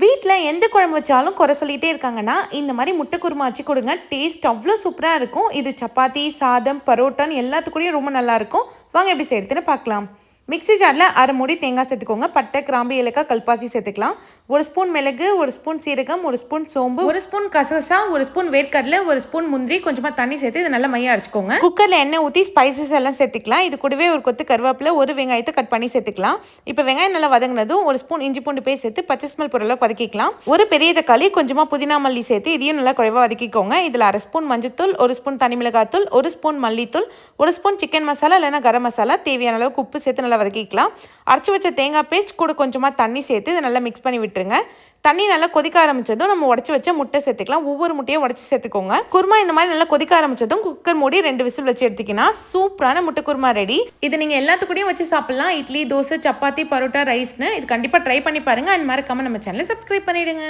வீட்டில் எந்த குழம்பு வச்சாலும் குறை சொல்லிகிட்டே இருக்காங்கன்னா இந்த மாதிரி முட்டை குருமா வச்சு கொடுங்க. டேஸ்ட் அவ்வளோ சூப்பராக இருக்கும். இது சப்பாத்தி சாதம் பரோட்டான்னு எல்லாத்துக்கூடயும் ரொம்ப நல்லாயிருக்கும் வாங்க எப்படி செய்யறதுன்னு பார்க்கலாம். மிக்ஸி ஜாரில் அரை மூடி தேங்காய் சேர்த்துக்கோங்க பட்டை கிராம்பு ஏலக்காய் கல்பாசி சேர்த்துக்கலாம் ஒரு ஸ்பூன் மிளகு ஒரு ஸ்பூன் சீரகம் ஒரு ஸ்பூன் சோம்பு ஒரு ஸ்பூன் கசகசா ஒரு ஸ்பூன் வேர்க்கடலை ஒரு ஸ்பூன் முந்திரி கொஞ்சமாக தண்ணி சேர்த்து இது நல்லா மைய அரைச்சிக்கோங்க குக்கரில் எண்ணெய் ஊற்றி ஸ்பைசஸ் எல்லாம் சேர்த்துக்கலாம் இது கூடவே ஒரு கொத்து கருவேப்பிலை ஒரு வெங்காயத்தை கட் பண்ணி சேர்த்துக்கலாம் இப்போ வெங்காயம் நல்லா வதங்கினதும் ஒரு ஸ்பூன் இஞ்சி பூண்டு பேஸ்ட் சேர்த்து பச்சை ஸ்மெல் பொருளை வதக்கிக்கலாம் ஒரு பெரிய தக்காளி கொஞ்சமாக புதினா மல்லி சேர்த்து இதையும் நல்லா குறைவாக வதக்கிக்கோங்க இதில் அரை ஸ்பூன் மஞ்சத்தூள் ஒரு ஸ்பூன் தனி மிளகாத்தூள் ஒரு ஸ்பூன் மல்லித்தூள் ஒரு ஸ்பூன் சிக்கன் மசாலா இல்லைனா கரம் மசாலா தேவையான அளவுக்கு உப்பு சேர்த்து நல்லா வதக்கிக்கலாம். அரைச்சி வச்ச தேங்காய் பேஸ்ட் கூட கொஞ்சமாக தண்ணி சேர்த்து இதை நல்லா மிக்ஸ் பண்ணி விட்டுருங்க. தண்ணி நல்லா கொதிக்க ஆரம்பிச்சதும் நம்ம உடச்சி வச்ச முட்டை சேர்த்துக்கலாம். ஒவ்வொரு முட்டையும் உடச்சி சேர்த்துக்கோங்க. குருமா இந்த மாதிரி நல்லா கொதிக்க ஆரம்பிச்சதும் குக்கர் மூடி ரெண்டு விசில் வச்சு எடுத்துக்கினா சூப்பரான முட்டை குருமா ரெடி இது நீங்கள் எல்லாத்துக்கூடையும் வச்சு சாப்பிடலாம். இட்லி தோசை சப்பாத்தி பரோட்டா ரைஸ்னு இது கண்டிப்பாக ட்ரை பண்ணி பாருங்கள் அண்ட் மறக்காமல் நம்ம சேனலை சப்ஸ்கிரைப் பண்ணிடுங்க.